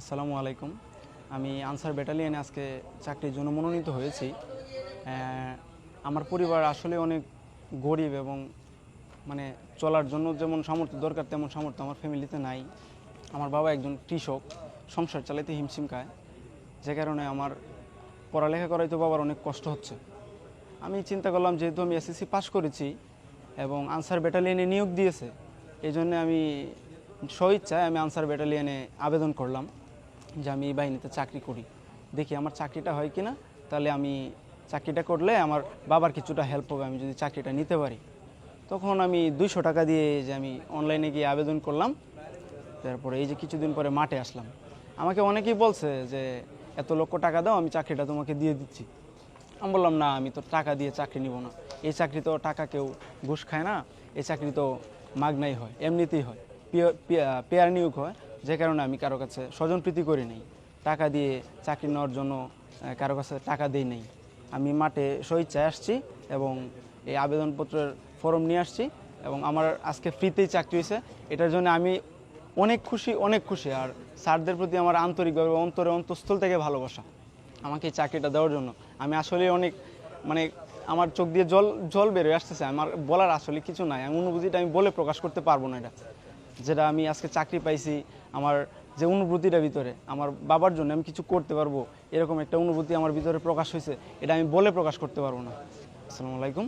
আসসালামু আলাইকুম। আমি আনসার ব্যাটালিয়নে আজকে চাকরির জন্য মনোনীত হয়েছি। আমার পরিবার আসলে অনেক গরিব এবং মানে চলার জন্য যেমন সামর্থ্য দরকার, তেমন সামর্থ্য আমার ফ্যামিলিতে নাই। আমার বাবা একজন কৃষক, সংসার চালাইতে হিমশিম খায়। যে কারণে আমার পড়ালেখা করাই তো বাবার অনেক কষ্ট হচ্ছে। আমি চিন্তা করলাম যেহেতু আমি এসএসসি পাস করেছি এবং আনসার ব্যাটালিয়নে নিয়োগ দিয়েছে এই জন্য আমি স্বইচ্ছায় আমি আনসার ব্যাটালিয়নে আবেদন করলাম। যে আমি এই বাহিনীতে চাকরি করি। দেখি আমার চাকরিটা হয় কিনা, তাহলে আমি চাকরিটা করলে আমার বাবার কিছুটা হেল্প হবে, আমি যদি চাকরিটা নিতে পারি। তখন আমি দুইশো টাকা দিয়ে যে আমি অনলাইনে গিয়ে আবেদন করলাম। তারপরে এই যে কিছুদিন পরে মাঠে আসলাম। আমাকে অনেকেই বলছে যে, এত লক্ষ টাকা দাও, আমি চাকরিটা তোমাকে দিয়ে দিচ্ছি। আমি বললাম, না, আমি তো টাকা দিয়ে চাকরি নিব না। এই চাকরি তো টাকা কেউ ঘুষ খায় না, এই চাকরি তো মাগনাই হয়, এমনিতেই হয়। পিয়- পিয়া- পেয়ার নিয়োগ হয় যে কারণে আমি কারও কাছে স্বজনপ্রীতি করি নাই। টাকা দিয়ে চাকরি নেওয়ার জন্য কারও কাছে টাকা দিই নাই। আমি মাঠে স্বইচ্ছায় আসছি এবং এই আবেদনপত্রের ফর্ম নিয়ে আসছি এবং আমার আজকে ফ্রিতেই চাকরি হয়েছে। এটার জন্য আমি অনেক খুশি অনেক খুশি। আর স্যারদের প্রতি আমার আন্তরিকভাবে অন্তরে অন্তঃস্থল থেকে ভালোবাসা। আমাকে এই চাকরিটা দেওয়ার জন্য। আমি আসলে অনেক মানে আমার চোখ দিয়ে জল জল বেরোয় আসতেছে। আমার বলার আসলে কিছু নাই। আমি অনুভূতিটা আমি বলে প্রকাশ করতে পারব না এটা। যেটা আমি আজকে চাকরি পাইছি, আমার যে অনুভূতিটা ভিতরে, আমার বাবার জন্য আমি কিছু করতে পারব, এরকম একটা অনুভূতি আমার ভিতরে প্রকাশ হয়েছে, এটা আমি বলে প্রকাশ করতে পারব না। আসসালামু আলাইকুম।